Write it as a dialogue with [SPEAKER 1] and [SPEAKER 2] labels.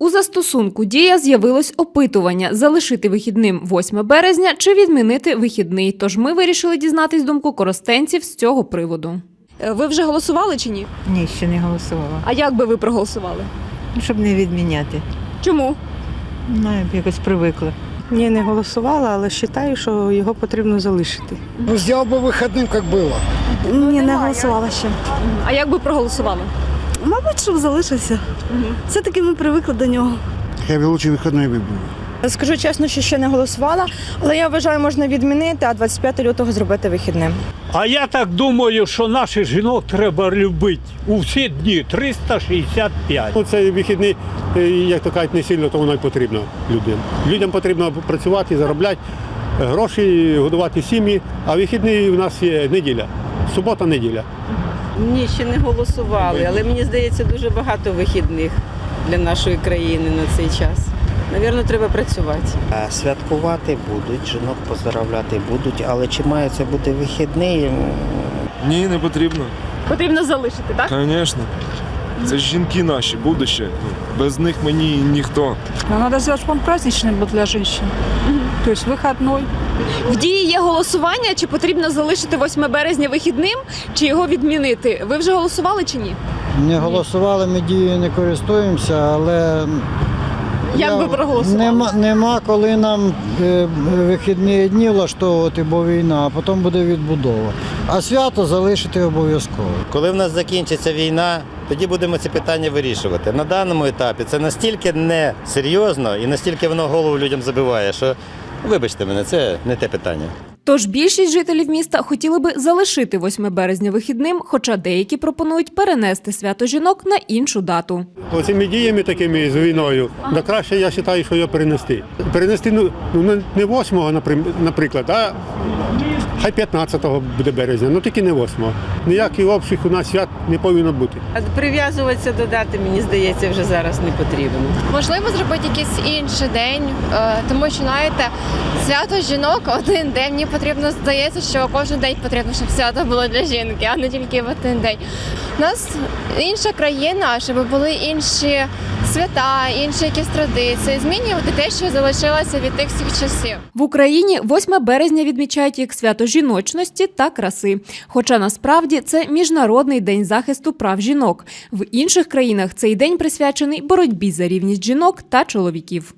[SPEAKER 1] У застосунку Дія з'явилось опитування залишити вихідним 8 березня чи відмінити вихідний. Тож ми вирішили дізнатись думку коростенців з цього приводу.
[SPEAKER 2] Е, Ви вже голосували чи ні?
[SPEAKER 3] Ні, ще не голосувала.
[SPEAKER 2] А як би ви проголосували?
[SPEAKER 3] Ну, Щоб не відміняти.
[SPEAKER 2] Чому?
[SPEAKER 3] Ну, я б якось привикла.
[SPEAKER 4] Ні, не голосувала, але вважаю, що його потрібно залишити.
[SPEAKER 5] Ну, сделал бы выходным, как было.
[SPEAKER 6] Ні, не голосувала ще.
[SPEAKER 2] А як би проголосували?
[SPEAKER 6] Мабуть, щоб залишився. Все-таки ми привикли до нього.
[SPEAKER 5] Я бы лучше выходной выбил.
[SPEAKER 7] Скажу чесно, що ще не голосувала, але я вважаю, можна відмінити, а 25 лютого зробити вихідним.
[SPEAKER 8] А я так думаю, що наших жінок треба любити у всі дні 365.
[SPEAKER 9] Ну, Цей вихідний, е, як то кажуть, не сильно то воно й потрібно людям. Людям потрібно працювати, заробляти е, гроші, годувати сім'ї, а вихідний у нас є неділя, субота, неділя.
[SPEAKER 10] Ні, ще не голосували, але мені здається, дуже багато вихідних для нашої країни на цей час. Навірно, треба працювати.
[SPEAKER 11] Е, Святкувати будуть, жінок поздравляти будуть, але чи має це бути вихідний? м,
[SPEAKER 12] Ні, не потрібно.
[SPEAKER 2] Потрібно залишити, так?
[SPEAKER 12] Звісно. Це ж жінки наші, будуще. Ну, Без них мені ніхто.
[SPEAKER 4] Но надо сделать, по праздничный был для женщин. То есть выходной.
[SPEAKER 2] В дії є голосування, чи потрібно залишити 8 березня вихідним, чи його відмінити? Ви вже голосували чи ні?
[SPEAKER 5] Не голосували, ми дією не користуємося, але
[SPEAKER 2] Як би проголосували?
[SPEAKER 5] Нема, нема коли нам е, вихідні дні влаштовувати, бо війна, а потім буде відбудова. А свято залишити обов'язково.
[SPEAKER 11] Коли в нас закінчиться війна, тоді будемо ці питання вирішувати. На даному етапі це настільки не серйозно і настільки воно голову людям забиває, що вибачте мене, це не те питання.
[SPEAKER 1] Тож більшість жителів міста хотіли би залишити 8 березня вихідним, хоча деякі пропонують перенести свято жінок на іншу дату.
[SPEAKER 9] Оцими діями такими з війною, да краще я вважаю, що його перенести. Перенести ну, ну не- не 8-го, наприклад, а хай 15-го буде березня, ну тільки не 8-го. Ніякий обсяг у нас свят не повинно бути.
[SPEAKER 10] Прив'язуватися до дати, мені здається, вже зараз не потрібно.
[SPEAKER 7] Можливо, зробити якийсь інший день, е, тому що знаєте, свято жінок один день. Мені потрібно здається, що кожен день потрібно, щоб свято було для жінки, а не тільки в один день. У нас інша країна, щоб були інші свята, інші якісь традиції, змінювати те, що залишилося від тих всіх часів.
[SPEAKER 1] В Україні 8 березня відмічають як свято жіночності та краси. Хоча насправді це міжнародний день захисту прав жінок. В інших країнах цей день присвячений боротьбі за рівність жінок та чоловіків.